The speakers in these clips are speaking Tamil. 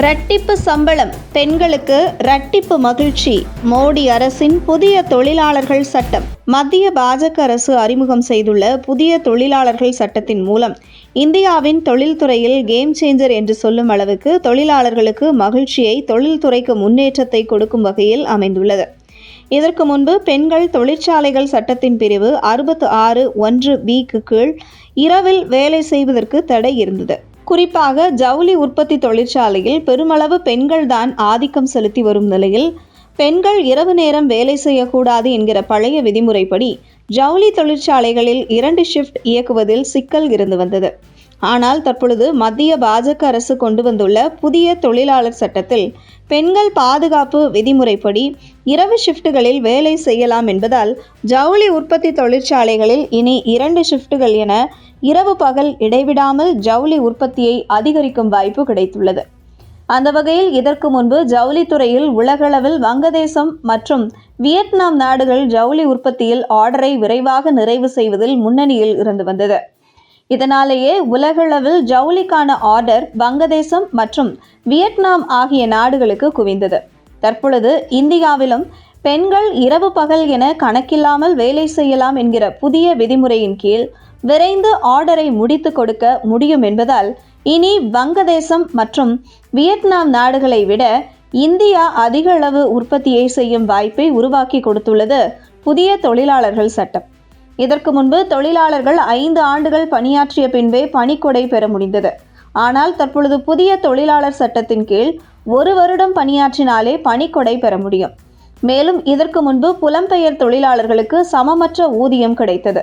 இரட்டிப்பு சம்பளம். பெண்களுக்கு இரட்டிப்பு மகிழ்ச்சி. மோடி அரசின் புதிய தொழிலாளர்கள் சட்டம். மத்திய பாஜக அரசு அறிமுகம் செய்துள்ள புதிய தொழிலாளர்கள் சட்டத்தின் மூலம் இந்தியாவின் தொழில்துறையில் கேம் சேஞ்சர் என்று சொல்லும் அளவுக்கு தொழிலாளர்களுக்கு மகிழ்ச்சியை தொழில்துறைக்கு முன்னேற்றத்தை கொடுக்கும் வகையில் அமைந்துள்ளது. இதற்கு முன்பு பெண்கள் தொழிற்சாலைகள் சட்டத்தின் பிரிவு அறுபத்து ஆறு ஒன்று பிக்கு கீழ் இரவில் வேலை செய்வதற்கு தடை இருந்தது. குறிப்பாக ஜவுளி உற்பத்தி தொழிற்சாலையில் பெருமளவு பெண்கள்தான் ஆதிக்கம் செலுத்தி வரும் நிலையில் பெண்கள் இரவு நேரம் வேலை செய்யக்கூடாது என்கிற பழைய விதிமுறைப்படி ஜவுளி தொழிற்சாலைகளில் இரண்டு ஷிஃப்ட் இயக்குவதில் சிக்கல் இருந்து வந்தது. ஆனால் தற்பொழுது மத்திய பாஜக அரசு கொண்டு வந்துள்ள புதிய தொழிலாளர் சட்டத்தில் பெண்கள் பாதுகாப்பு விதிமுறைப்படி இரவு ஷிஃப்ட்டுகளில் வேலை செய்யலாம் என்பதால் ஜவுளி உற்பத்தி தொழிற்சாலைகளில் இனி இரண்டு ஷிஃப்ட்டுகள் என இரவு பகல் இடைவிடாமல் ஜவுளி உற்பத்தியை அதிகரிக்கும் வாய்ப்பு கிடைத்துள்ளது. அந்த வகையில் இதற்கு முன்பு ஜவுளித்துறையில் உலகளவில் வங்கதேசம் மற்றும் வியட்நாம் நாடுகள் ஜவுளி உற்பத்தியில் ஆர்டரை விரைவாக நிறைவு செய்வதில் முன்னணியில் இருந்து வந்தது. இதனாலேயே உலகளவில் ஜவுளிக்கான ஆர்டர் வங்கதேசம் மற்றும் வியட்நாம் ஆகிய நாடுகளுக்கு குவிந்தது. தற்பொழுது இந்தியாவிலும் பெண்கள் இரவு பகல் என கணக்கில்லாமல் வேலை செய்யலாம் என்கிற புதிய விதிமுறையின் கீழ் விரைந்து ஆர்டரை முடித்து கொடுக்க முடியும் என்பதால் இனி வங்கதேசம் மற்றும் வியட்நாம் நாடுகளை விட இந்தியா அதிக அளவு உற்பத்தியை செய்யும் வாய்ப்பை உருவாக்கி கொடுத்துள்ளது புதிய தொழிலாளர்கள் சட்டம். இதற்கு முன்பு தொழிலாளர்கள் ஐந்து ஆண்டுகள் பணியாற்றிய பின்பே பணிக்கொடை பெற முடிந்தது. ஆனால் தற்பொழுது புதிய தொழிலாளர் சட்டத்தின் கீழ் ஒரு வருடம் பணியாற்றினாலே பணிக்கொடை பெற முடியும். மேலும் இதற்கு முன்பு புலம்பெயர் தொழிலாளர்களுக்கு சமமற்ற ஊதியம் கிடைத்தது.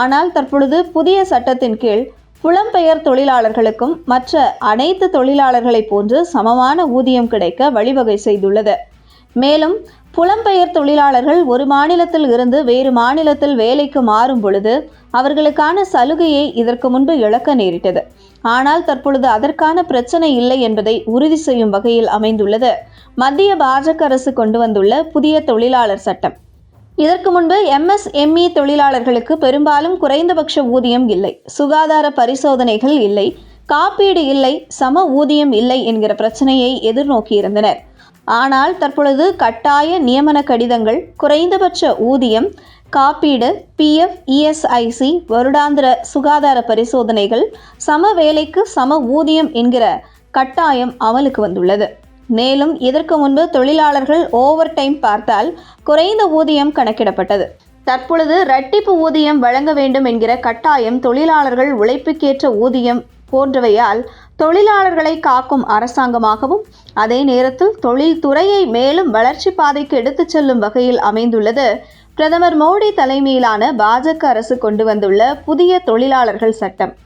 ஆனால் தற்பொழுது புதிய சட்டத்தின் கீழ் புலம்பெயர் தொழிலாளர்களுக்கும் மற்ற அனைத்து தொழிலாளர்களைப் போன்று சமமான ஊதியம் கிடைக்க வழிவகை செய்துள்ளது. மேலும் புலம்பெயர் தொழிலாளர்கள் ஒரு மாநிலத்தில் இருந்து வேறு மாநிலத்தில் வேலைக்கு மாறும் பொழுது அவர்களுக்கான சலுகையை இதற்கு முன்பு இழக்க நேரிட்டது. ஆனால் தற்பொழுது அதற்கான பிரச்சனை இல்லை என்பதை உறுதி செய்யும் வகையில் அமைந்துள்ளது. மத்திய பாஜக அரசு கொண்டு வந்துள்ள புதிய தொழிலாளர் சட்டம். இதற்கு முன்பு எம்எஸ்எம்இ தொழிலாளர்களுக்கு பெரும்பாலும் குறைந்தபட்ச ஊதியம் இல்லை. சுகாதார பரிசோதனைகள் இல்லை. காப்பீடு இல்லை. சம ஊதியம் இல்லை என்கிற பிரச்சனையை எதிர்நோக்கியிருந்தனர். ஆனால் தற்பொழுது கட்டாய நியமன கடிதங்கள் குறைந்தபட்ச ஊதியம் காப்பீடு பிஎஃப் இஎஸ்ஐசி வருடாந்திர சுகாதார பரிசோதனைகள் சம வேலைக்கு சம ஊதியம் என்கிற கட்டாயம் அமலுக்கு வந்துள்ளது. மேலும் இதற்கு முன்பு தொழிலாளர்கள் ஓவர் டைம் பார்த்தால் குறைந்த ஊதியம் கணக்கிடப்பட்டது. தற்பொழுது இரட்டிப்பு ஊதியம் வழங்க வேண்டும் என்கிற கட்டாயம் தொழிலாளர்கள் உழைப்புக்கேற்ற ஊதியம் போன்றவையால் தொழிலாளர்களை காக்கும் அரசாங்கமாகவும் அதே நேரத்தில் தொழில்துறையை மேலும் வளர்ச்சி பாதைக்கு எடுத்துச் செல்லும் வகையில் அமைந்துள்ளது. பிரதமர் மோடி தலைமையிலான பாஜக அரசு கொண்டு வந்துள்ள புதிய தொழிலாளர்கள் சட்டம்.